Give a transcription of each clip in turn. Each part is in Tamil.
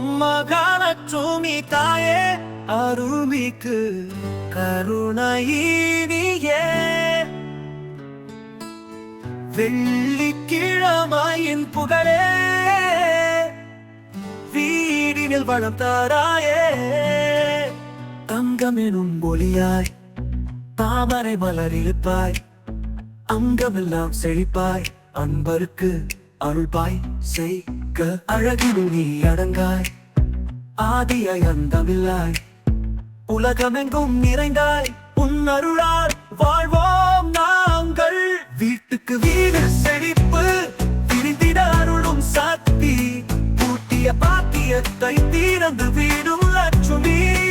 மகாலட்சுமி தாயே அருமிக்கு கருணையினியே வெள்ளிக்கிழமையின் புகழே வீடினில் வளம் தாராயே. தங்கமெனும் ஒளியாய் தாமரை மலரிருப்பாய் அங்கமெல்லாம் செழிப்பாய் அன்பருக்கு அருள்பாய் செய். செய்க அழகினு நீ அடங்காய். ஆதியாய் அந்தமில்லாய். உலகமெங்கும் நிறைந்தாய். உன் அருளால் வாழ்வோம் நாங்கள். வீட்டுக்கு வீடு செழிப்பு. விரிந்திட அருளும் சாத்தி பூட்டிய பாத்தியத்தை தீரந்து வீடும் லட்சுமி.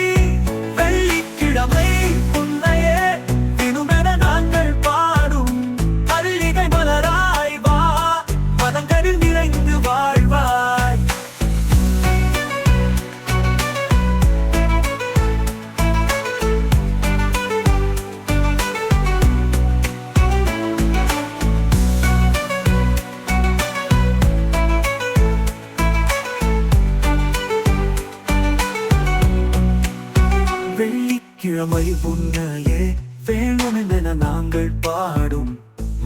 வெள்ளிக்கிழமை உன்னையே வேணுமென நாங்கள் பாடும்.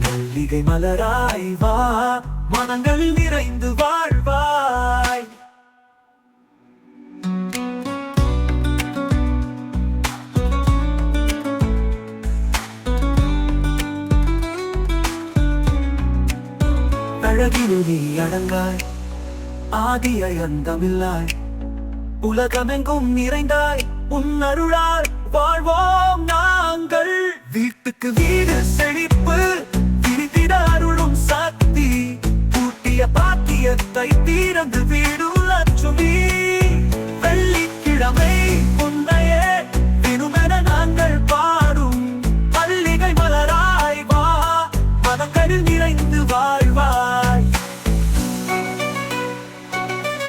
மல்லிகை மலராய் வா மனங்கள் நிறைந்து வாழ்வாய். அழகினு நீ அடங்காய் ஆதியாய் அந்தமில்லாய். உலகமெங்கும் நிறைந்தாய் உன் அருளால் வாழ்வோம் நாங்கள். வீட்டுக்கு வீடு செழிப்பு விரித்திட அருளும் சக்தி. பூட்டிய பாத்தியத்தை தீரந்து வீடு லட்சுமி